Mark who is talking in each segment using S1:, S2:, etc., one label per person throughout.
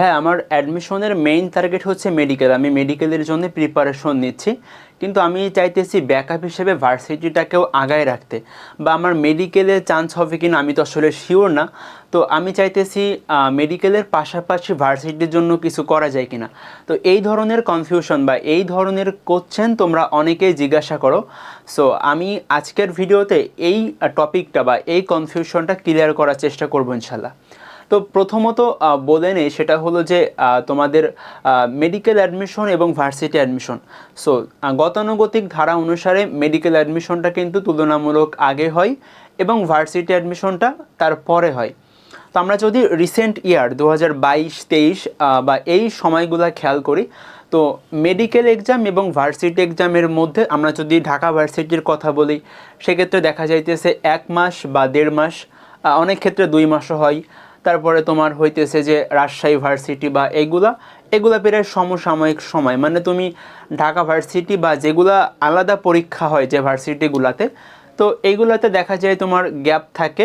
S1: হ্যাঁ আমার অ্যাডমিশনের মেইন টার্গেট হচ্ছে মেডিকেল আমি মেডিকেলের জন্য প্রিপারেশন নিচ্ছি। কিন্তু আমি চাইতেছি ব্যাকআপ হিসেবে ভার্সিটিটাকেও আগায় রাখতে। বা আমার মেডিকেলে চান্স হবে কিনা আমি তো আসলে শিওর না। তো আমি চাইতেছি মেডিকেলের পাশাপাশি ভার্সিটির জন্য কিছু করা যায় কিনা। তো এই ধরনের কনফিউশন বা এই ধরনের কোশ্চেন তোমরা অনেকেই জিজ্ঞাসা করো। সো আমি আজকের ভিডিওতে এই টপিকটা বা এই কনফিউশনটা ক্লিয়ার করার চেষ্টা করব ইনশাল্লাহ। তো প্রথমত বলে নেই, সেটা হলো যে তোমাদের মেডিকেল অ্যাডমিশন এবং ভার্সিটি অ্যাডমিশন সো গতানুগতিক ধারা অনুসারে মেডিকেল অ্যাডমিশনটা কিন্তু তুলনামূলক আগে হয় এবং ভার্সিটি অ্যাডমিশনটা তারপরে হয়। তো আমরা যদি রিসেন্ট ইয়ার দু হাজার বাইশ, তেইশ বা এই সময়গুলো খেয়াল করি, তো মেডিকেল এক্সাম এবং ভার্সিটি এক্সামের মধ্যে আমরা যদি ঢাকা ভার্সিটির কথা বলি, সেক্ষেত্রে দেখা যাইতেছে এক মাস বা দেড় মাস অনেক ক্ষেত্রে দুই মাসও হয়। তারপরে তোমার হইতেছে যে রাজশাহী ভার্সিটি বা এগুলা এগুলা প্রায় সমসাময়িক সময়। মানে তুমি ঢাকা ভার্সিটি বা যেগুলা আলাদা পরীক্ষা হয় যে ভার্সিটিগুলাতে, তো এইগুলাতে দেখা যায় তোমার গ্যাপ থাকে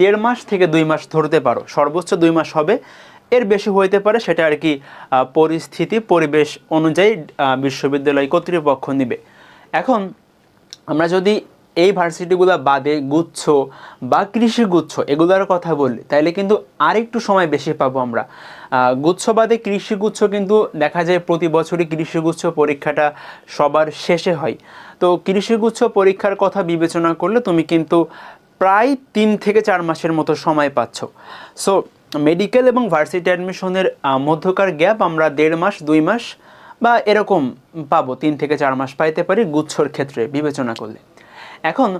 S1: দেড় মাস থেকে দুই মাস ধরতে পারো। সর্বোচ্চ দুই মাস হবে। এর বেশি হইতে পারে সেটা আর কি পরিস্থিতি, পরিবেশ অনুযায়ী বিশ্ববিদ্যালয় কর্তৃপক্ষ নিবে। এখন আমরা যদি এই ভার্সিটিগুলো বাদে গুচ্ছ বা কৃষি গুচ্ছ, এগুলোর কথা বলি তাইলে কিন্তু আরেকটু সময় বেশি পাবো আমরা। গুচ্ছ বাদে কৃষি গুচ্ছ কিন্তু দেখা যায় প্রতি বছরই কৃষি গুচ্ছ পরীক্ষাটা সবার শেষে হয়। তো কৃষি গুচ্ছ পরীক্ষার কথা বিবেচনা করলে তুমি কিন্তু প্রায় তিন থেকে চার মাসের মতো সময় পাচ্ছ। সো মেডিকেল এবং ভার্সিটি অ্যাডমিশনের মধ্যকার গ্যাপ আমরা দেড় মাস, দুই মাস বা এরকম পাবো, তিন থেকে চার মাস পাইতে পারি গুচ্ছর ক্ষেত্রে বিবেচনা করলে। এখন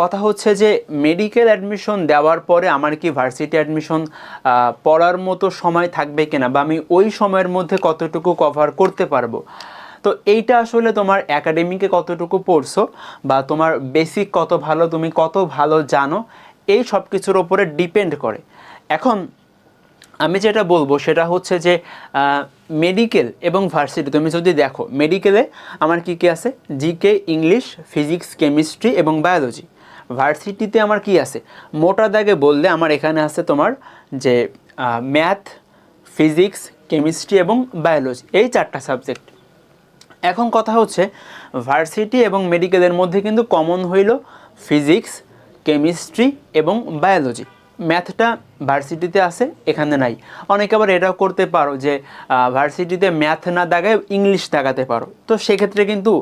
S1: কথা হচ্ছে যে মেডিকেল অ্যাডমিশন দেওয়ার পরে আমার কি ভার্সিটি অ্যাডমিশন পড়ার মতো সময় থাকবে কিনা বা আমি ওই সময়ের মধ্যে কতটুকু কভার করতে পারব? তো এইটা আসলে তোমার একাডেমিকে কতটুকু পড়ছো বা তোমার বেসিক কত ভালো, তুমি কত ভালো জানো, এই সব কিছুর ওপরে ডিপেন্ড করে। এখন আমি যেটা বলব সেটা হচ্ছে যে মেডিকেল এবং ভার্সিটি তুমি যদি দেখো মেডিকেলে আমার কি কি আছে? জিকে ইংলিশ ফিজিক্স কেমিস্ট্রি এবং বায়োলজি ভার্সিটিতে আমার কি আছে? মোটা দাগে বললে আমার এখানে আছে তোমার যে ম্যাথ ফিজিক্স কেমিস্ট্রি এবং বায়োলজি এই চারটা সাবজেক্ট এখন কথা হচ্ছে ভার্সিটি এবং মেডিকেলের মধ্যে কিন্তু কমন হইল ফিজিক্স কেমিস্ট্রি এবং বায়োলজি ম্যাথটা ভার্সিটিতে আছে, এখানে নাই। অনেকে আবার এটাও করতে পারো যে ভার্সিটিতে ম্যাথ না দাগায় ইংলিশ দাগাতে পারো। তো সেক্ষেত্রে কিন্তু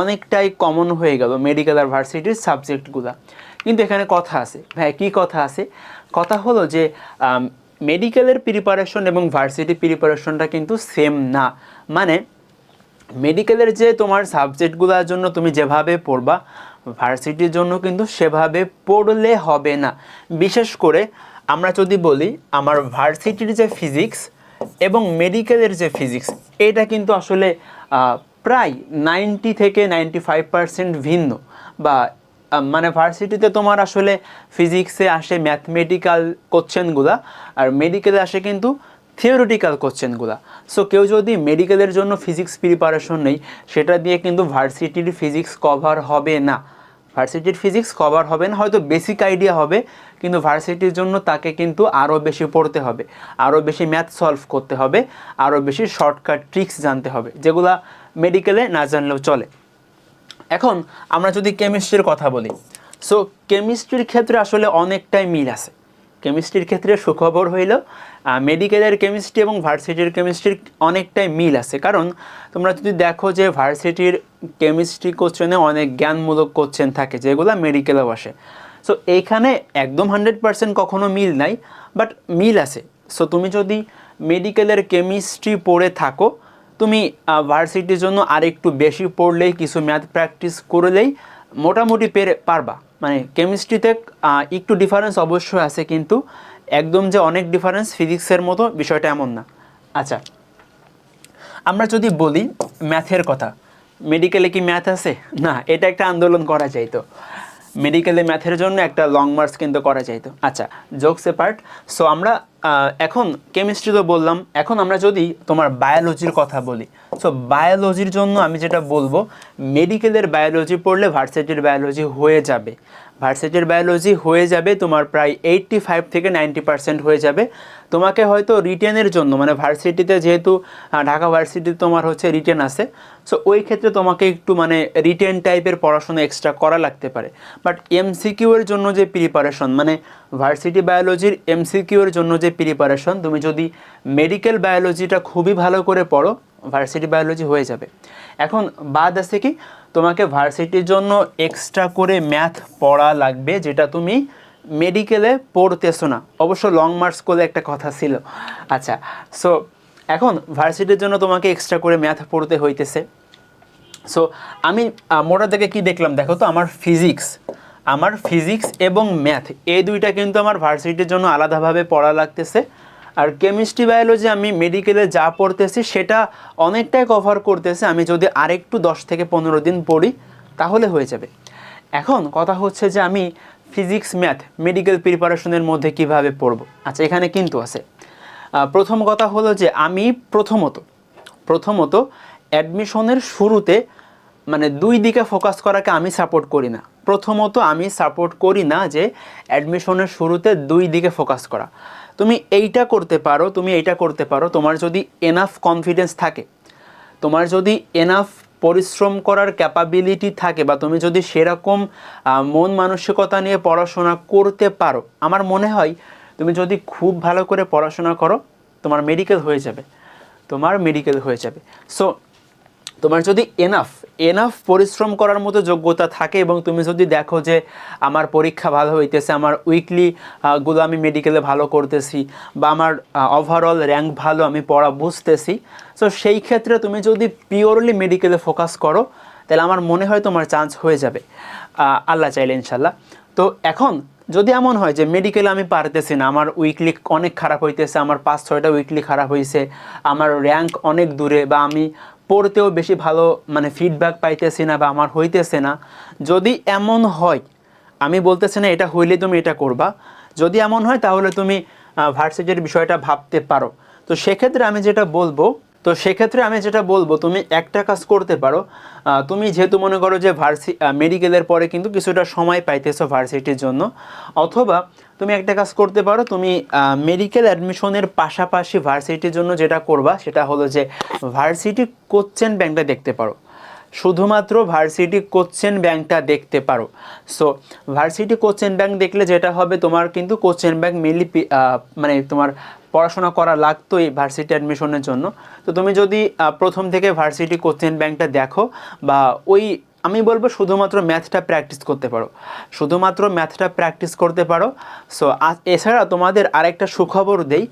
S1: অনেকটাই কমন হয়ে গেল মেডিকেল আর ভার্সিটির সাবজেক্টগুলো কিন্তু এখানে কথা আছে। হ্যাঁ কী কথা আছে? কথা হলো যে মেডিকেলের প্রিপারেশন এবং ভার্সিটি প্রিপারেশনটা কিন্তু সেম না। মানে মেডিকেলের যে তোমার সাবজেক্টগুলোর জন্য তুমি যেভাবে পড়বা ভার্সিটির জন্য কিন্তু সেভাবে পড়লে হবে না। বিশেষ করে আমরা যদি বলি আমার ভার্সিটির যে ফিজিক্স এবং মেডিকেলের যে ফিজিক্স, এটা কিন্তু আসলে প্রায় নাইনটি থেকে নাইনটি ফাইভ পার্সেন্ট ভিন্ন। বা মানে ভার্সিটিতে তোমার আসলে ফিজিক্সে আসে ম্যাথমেটিক্যাল কোশ্চেনগুলা আর মেডিকেলে আসে কিন্তু থিওরিটিক্যাল কোশ্চেনগুলো। সো কেউ যদি মেডিকেলের জন্য ফিজিক্স প্রিপারেশন নেই, সেটা দিয়ে কিন্তু ভার্সিটির ফিজিক্স কভার হবে না। ভার্সিটির ফিজিক্স কভার হবে না, হয়তো বেসিক আইডিয়া হবে, কিন্তু ভার্সিটির জন্য তাকে কিন্তু আরও বেশি পড়তে হবে আরও বেশি ম্যাথ সলভ করতে হবে আরও বেশি শর্টকাট ট্রিক্স জানতে হবে, যেগুলা মেডিকেলে না জানলেও চলে। এখন আমরা যদি কেমিস্ট্রির কথা বলি সো কেমিস্ট্রির ক্ষেত্রে আসলে অনেকটাই মিল আছে। কেমিস্ট্রির ক্ষেত্রে সুখবর হইল মেডিকেলের কেমিস্ট্রি এবং ভার্সিটির কেমিস্ট্রির অনেকটাই মিল আছে। কারণ তোমরা যদি দেখো যে ভার্সিটির কেমিস্ট্রি কোশ্চেনে অনেক জ্ঞানমূলক কোশ্চেন থাকে, যেগুলো মেডিকেলেও বসে সো এইখানে একদম হান্ড্রেড পার্সেন্ট কখনো মিল নাই বাট মিল আছে। সো তুমি যদি মেডিকেলের কেমিস্ট্রি পড়ে থাকো, তুমি ভার্সিটির জন্য আরেকটু বেশি পড়লেই, কিছু ম্যাথ প্র্যাকটিস করলেই মোটামুটি পেরে পারবা। মানে কেমিস্ট্রিতে একটু ডিফারেন্স অবশ্যই আছে, কিন্তু একদম যে অনেক ডিফারেন্স ফিজিক্সের মতো বিষয়টা এমন না। আচ্ছা আমরা যদি বলি ম্যাথের কথা মেডিকেলে কি ম্যাথ আছে? না, এটা একটা আন্দোলন করা যাইতো। মেডিকেলে ম্যাথের জন্য একটা লং মার্চ কিন্তু করা যাইতো। আচ্ছা জোকস এ পার্ট সো আমরা এখন কেমিস্ট্রি তো বললাম, এখন আমরা যদি তোমার বায়োলজির কথা বলি। সো বায়োলজির জন্য আমি যেটা বলব মেডিকেলের বায়োলজি পড়লে ভার্সিটির বায়োলজি হয়ে যাবে। ভার্সিটির বায়োলজি হয়ে যাবে তোমার প্রায় এইট্টি ফাইভ থেকে নাইনটি পার্সেন্ট হয়ে যাবে। তোমাকে হয়তো রিটেনের জন্য মানে ভার্সিটিতে যেহেতু ঢাকা ভার্সিটি তোমার হচ্ছে রিটেন আছে। সো ওই ক্ষেত্রে তোমাকে একটু মানে রিটেন টাইপের পড়াশোনা এক্সট্রা করা লাগতে পারে। বাট এমসিকিউ এর জন্য যে প্রিপারেশন মানে ভার্সিটি বায়োলজির এমসিকিউর জন্য যে প্রিপারেশন, তুমি যদি মেডিকেল বায়োলজিটা খুবই ভালো করে পড়ো, ভার্সিটি বায়োলজি হয়ে যাবে। এখন বাদ আছে কি, তোমাকে ভার্সিটির জন্য এক্সট্রা করে ম্যাথ পড়া লাগবে, যেটা তুমি মেডিকেলে পড়তেছো না। অবশ্য লং মার্কস করলে একটা কথা ছিল। আচ্ছা সো এখন ভার্সিটির জন্য তোমাকে এক্সট্রা করে ম্যাথ পড়তে হইতেছে। সো আমি মোটা থেকে কি দেখলাম? দেখো তো, আমার ফিজিক্স। আমার ফিজিক্স এবং ম্যাথ এই দুইটা কিন্তু আমার ভার্সিটির জন্য আলাদাভাবে পড়া লাগতেছে। আর কেমিস্ট্রি বায়োলজি আমি মেডিকেলে যা পড়তেছি সেটা অনেকটাই কভার করতেছে। আমি যদি আরেকটু দশ থেকে পনেরো দিন পড়ি, তাহলে হয়ে যাবে। এখন কথা হচ্ছে যে আমি ফিজিক্স ম্যাথ মেডিকেল প্রিপারেশনের মধ্যে কীভাবে পড়ব? আচ্ছা এখানে কিন্তু আছে। প্রথম কথা হলো যে আমি প্রথমত প্রথমত অ্যাডমিশনের শুরুতে মানে দুই দিকে ফোকাস করাকে আমি সাপোর্ট করি না। প্রথমত আমি সাপোর্ট করি না যে অ্যাডমিশনের শুরুতে দুই দিকে ফোকাস করা। তুমি এইটা করতে পারো, তুমি এইটা করতে পারো, তোমার যদি এনাফ কনফিডেন্স থাকে, তোমার যদি এনাফ পরিশ্রম করার ক্যাপাবিলিটি থাকে বা তুমি যদি সেরকম মন মানসিকতা নিয়ে পড়াশোনা করতে পারো, আমার মনে হয় তুমি যদি খুব ভালো করে পড়াশোনা করো, তোমার মেডিকেল হয়ে যাবে, তোমার মেডিকেল হয়ে যাবে। সো তোমার যদি এনাফ এনাফ পরিশ্রম করার মতো যোগ্যতা থাকে এবং তুমি যদি দেখো যে আমার পরীক্ষা ভালো হইতেছে, আমার উইকলি গুলো আমি মেডিকেলে ভালো করতেছি বা আমার ওভারঅল র্যাঙ্ক ভালো আমি পড়া বুঝতেছি সো সেই ক্ষেত্রে তুমি যদি পিওরলি মেডিকেলে ফোকাস করো, তাহলে আমার মনে হয় তোমার চান্স হয়ে যাবে আল্লাহ চাইলে ইনশাল্লাহ তো এখন যদি এমন হয় যে মেডিকেলে আমি পারতেছি না, আমার উইকলি অনেক খারাপ হইতেছে, আমার পাঁচ ছয়টা উইকলি খারাপ হয়েছে আমার র্যাঙ্ক অনেক দূরে বা আমি পড়তেও বেশি ভালো মানে ফিডব্যাক পাইতেছি না বা আমার হইতেছে না। যদি এমন হয়, আমি বলতেছি না এটা হইলে তুমি এটা করবা। যদি এমন হয় তাহলে তুমি ভার্সিটির বিষয়টা ভাবতে পারো। তো সেক্ষেত্রে আমি যেটা বলব, তো সেক্ষেত্রে আমি যেটা বলব, তুমি একটা কাজ করতে পারো। তুমি যেহেতু মনে করো যে ভার্সি মেডিকেলের পরে কিন্তু কিছুটা সময় পাইতেছো ভার্সিটির জন্য, অথবা তুমি একটা কাজ করতে পারো, তুমি মেডিকেল অ্যাডমিশনের পাশাপাশি ভার্সিটির জন্য যেটা করবা, সেটা হলো যে ভার্সিটি কোশ্চেন ব্যাংকটা দেখতে পারো। শুধুমাত্র ভার্সিটি কোশ্চেন ব্যাংকটা দেখতে পারো। সো ভার্সিটি কোশ্চেন ব্যাংক দেখলে যেটা হবে, তোমার কিন্তু কোশ্চেন ব্যাংক মেনলি মানে তোমার পড়াশোনা করা লাগতো এই ভার্সিটি অ্যাডমিশনের জন্য। তো তুমি যদি প্রথম থেকে ভার্সিটি কোশ্চেন ব্যাংকটা দেখো বা ওই আমি বলব শুধুমাত্র ম্যাথটা প্র্যাকটিস করতে পারো। শুধুমাত্র ম্যাথটা প্র্যাকটিস করতে পারো। সো এছাড়া তোমাদের আরেকটা সুখবর দেই।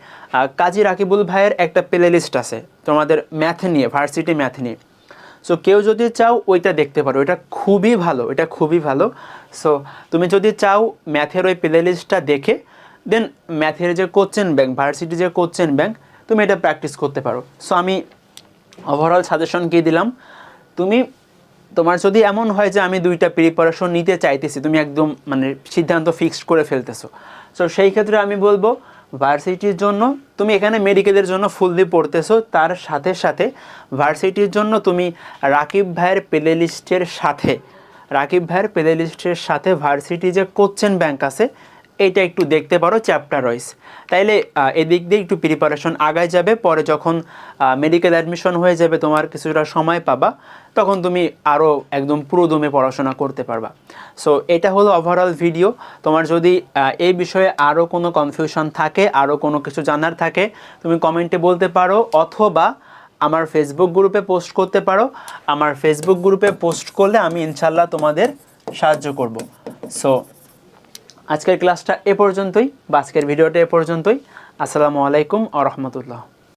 S1: কাজী রাকিবুল ভাইয়ের একটা প্লে লিস্ট আছে, তোমাদের ম্যাথ নিয়ে ভার্সিটি ম্যাথ নিয়ে। সো কেউ যদি চাও ওইটা দেখতে পারো। এটা খুবই ভালো, এটা খুবই ভালো। সো তুমি যদি চাও ম্যাথের ওই প্লে লিস্টটা দেখে দেন ম্যাথের যে কোশ্চেন ব্যাংক ভার্সিটি যে কোশ্চেন ব্যাংক, তুমি এটা প্র্যাকটিস করতে পারো। সো আমি ওভারঅল সাজেশন কি দিলাম? তুমি তোমার যদি এমন হয় যে আমি দুইটা প্রিপারেশন নিতে চাইতেছি, তুমি একদম মানে সিদ্ধান্ত ফিক্সড করে ফেলতেছো। সো সেই ক্ষেত্রে আমি বলব ভার্সিটির জন্য তুমি এখানে মেডিকেলের জন্য ফুললি পড়তেছো। তার সাথে সাথে ভার্সিটির জন্য তুমি রাকিব ভাইয়ের প্লে লিস্টের সাথে, রাকিব ভাইয়ের প্লে লিস্টের সাথে ভার্সিটি যে কোশ্চেন ব্যাংক আছে এইটা একটু দেখতে পারো চ্যাপ্টার ওয়াইজ তাইলে এদিক দিয়ে একটু প্রিপারেশন আগায় যাবে, পরে যখন মেডিকেল অ্যাডমিশন হয়ে যাবে, তোমার কিছুটা সময় পাবা, তখন তুমি আরও একদম পুরো দমে পড়াশোনা করতে পারবা। সো এটা হলো ওভারঅল ভিডিও তোমার যদি এই বিষয়ে আরও কোনো কনফিউশন থাকে আরও কোনো কিছু জানার থাকে, তুমি কমেন্টে বলতে পারো, অথবা আমার ফেসবুক গ্রুপে পোস্ট করতে পারো। আমার ফেসবুক গ্রুপে পোস্ট করলে আমি ইনশাল্লাহ তোমাদের সাহায্য করব। সো আজকের ক্লাসটা এ পর্যন্তই বা আজকের ভিডিওটা এ পর্যন্তই। আসসালামু আলাইকুম আ রহমতুল্লাহ।